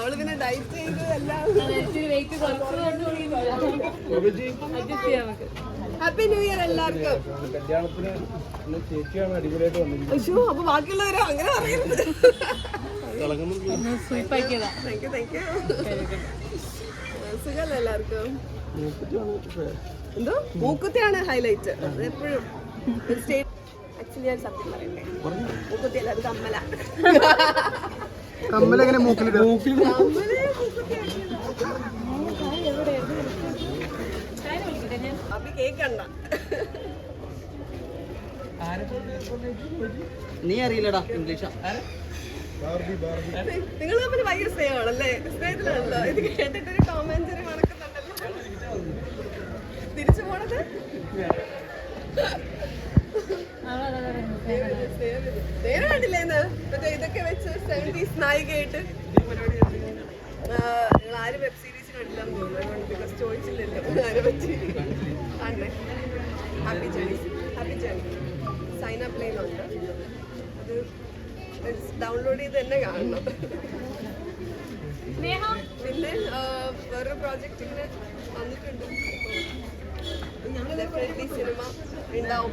അവൾ പിന്നെ ഡയറ്റ് ചെയ്ത് എല്ലാം. വെയിറ്റ് കുറച്ചുകൊണ്ട് അഡ്ജസ്റ്റ് ചെയ്യാം നമുക്ക്. ഹാപ്പി ന്യൂ ഇയർ എല്ലാവർക്കും. അയ്യോ അപ്പൊ ബാക്കിയുള്ളവരോ? അങ്ങനെ സ്വീപ്പാക്കിയതാ താങ്ക് യു താങ്ക് യു സുഖമല്ല എല്ലാവർക്കും? എന്തോ? മൂക്കുത്തിയാണ് ഹൈലൈറ്റ് അത് എപ്പോഴും ആക്ച്വലി ഞാൻ സത്യം പറയട്ടെ. മൂക്കുത്തി അല്ല അത് കമ്മല. കമ്മലെങ്ങനെ കേക്കണ്ട നീ അറിയില്ലടാ ഇംഗ്ലീഷാ. നിങ്ങൾ തമ്മിൽ ഭയങ്കര സ്നേഹമാണല്ലേ? സ്നേഹത്തിലാണല്ലോ. ഇത് കേട്ടിട്ടൊരു കോമൻസറി നേരെ കണ്ടില്ലേന്ന് മറ്റേ ഇതൊക്കെ വെച്ച് സെവന്റീസ് നായികയായിട്ട്. നിങ്ങൾ ആരും വെബ് സീരീസ് കണ്ടില്ലെന്ന് തോന്നുന്നു. ബിക്കോസ് ചോദിച്ചില്ലല്ലോ. ആരെ പറ്റി? ആണേ happy journey happy journey sign up ലൈനുണ്ട് അത് ഡൗൺലോഡ് ചെയ്ത് തന്നെ കാണണം. പിന്നെ വേറൊരു പ്രോജക്റ്റ് ഇങ്ങനെ വന്നിട്ടുണ്ട്. ഞങ്ങൾ ഡെഫിനറ്റ്ലി സിനിമ ഉണ്ടാവും.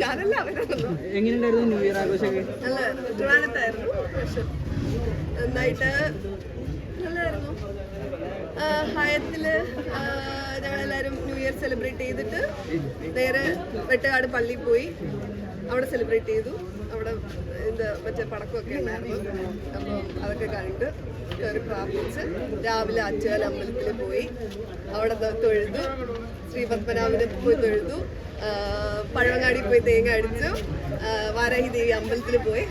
ഞാനല്ല അവരാണല്ലോ എങ്ങനെയുണ്ടായിരുന്നു ന്യൂ ഇയർ ആഘോഷമൊക്കെ? നല്ല ട്രിവാൻഡത്തായിരുന്നു പക്ഷെ നന്നായിട്ട് നല്ലതായിരുന്നു ഹയത്തിൽ ഞങ്ങളെല്ലാവരും ന്യൂ ഇയർ സെലിബ്രേറ്റ് ചെയ്തിട്ട് നേരെ വെട്ടുകാട് പള്ളിയിൽ പോയി. അവിടെ സെലിബ്രേറ്റ് ചെയ്തു. അവിടെ എന്താ മറ്റേ പടക്കമൊക്കെ ഉണ്ടായിരുന്നു. അപ്പോൾ അതൊക്കെ കണ്ട് കയറി പ്രാർത്ഥിച്ച് രാവിലെ അച്ചുകാല അമ്പലത്തിൽ പോയി. അവിടെ തൊഴുതു. ശ്രീ പത്മനാഭനെ പോയി തൊഴുതു. പഴവങ്ങാടി പോയി തേങ്ങ അടിച്ചു. വാരാഹി ദേവി അമ്പലത്തിൽ പോയി.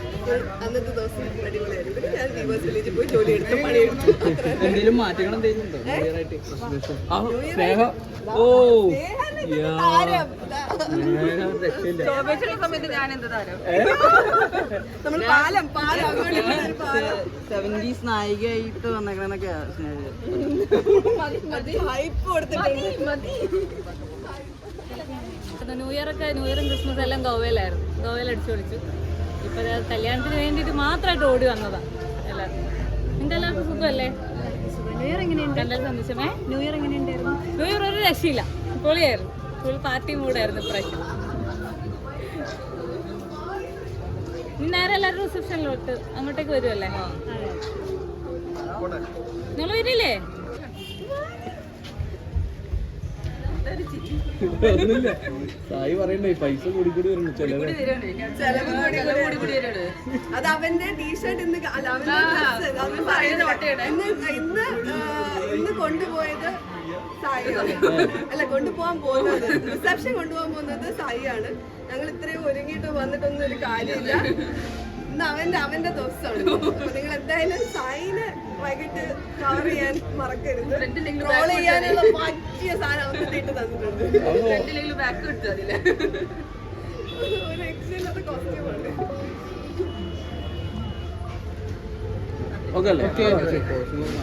അന്നത്തെ ദിവസം അടിപൊളിയായിരുന്നു. പിന്നെ ഞാൻ ദീപസ് വില്ലേജിൽ പോയി ജോലി എടുത്തു പണിയെടുത്തു. എന്തെങ്കിലും മാറ്റങ്ങൾ എന്തെങ്കിലും സെവന്റീസ് നായികയായിട്ട് വന്നേക്കണെന്നൊക്കെ ഹൈപ്പ് കൊടുത്തിട്ടുണ്ട് ന്യൂ ഇയർ ഒക്കെ ന്യൂ ഇയറും ക്രിസ്മസ് എല്ലാം ഗോവയിലായിരുന്നു ഗോവയിൽ അടിച്ചു പൊളിച്ചു ഇപ്പൊ കല്യാണത്തിന് വേണ്ടിയിട്ട് മാത്രമായിട്ട് ഓടി വന്നതാ എല്ലാവർക്കും നിങ്ങൾക്ക് എല്ലാവർക്കും സുഖമല്ലേ? ന്യൂ ഇയർ എങ്ങനെയുണ്ട് സന്തോഷമേ ന്യൂ ഇയർ എങ്ങനെയുണ്ടായിരുന്നു? ന്യൂ ഇയർ ഒരു രക്ഷയില്ല. പൊളിയായിരുന്നു ഫുൾ പാർട്ടി മൂഡായിരുന്നു ഇപ്രാവശ്യം. നേരെ എല്ലാവരും റിസപ്ഷനിലോട്ട്? അങ്ങോട്ടേക്ക് വരുമല്ലേ നിങ്ങൾ വരില്ലേ? സായി പറയണ്ടേ പൈസ കൂടി കൂടി വരുന്നു ചിലവ്. ചെലവ് കൂടി കൂടി വരും. അത് അവന്റെ ടീഷർട്ട് ഇന്ന് അല്ല അവന്റെ ഇന്ന് ഇന്ന് ഇന്ന് കൊണ്ടുപോയത് സായിയാണ് അല്ല കൊണ്ടുപോകാൻ പോകുന്നത് റിസപ്ഷൻ കൊണ്ടുപോകാൻ പോകുന്നത് സായിയാണ് ഞങ്ങൾ ഇത്രയും ഒരുങ്ങിയിട്ട് വന്നിട്ടൊന്നും ഒരു കാര്യമില്ല ഇന്ന് അവന്റെ അവന്റെ ദിവസമാണ് നിങ്ങൾ എന്തായാലും സായിനെ വൈകിട്ട് കവർ ചെയ്യാൻ മറക്കരുത്. റോൾ ചെയ്യാനുള്ള പറ്റിയ സാധനം അവർക്ക് ഇട്ട് തന്നിട്ടുണ്ട്. ഒരു രക്ഷയില്ലാത്ത കോസ്റ്റ്യൂമാണ് ഓക്കെ അല്ലേ?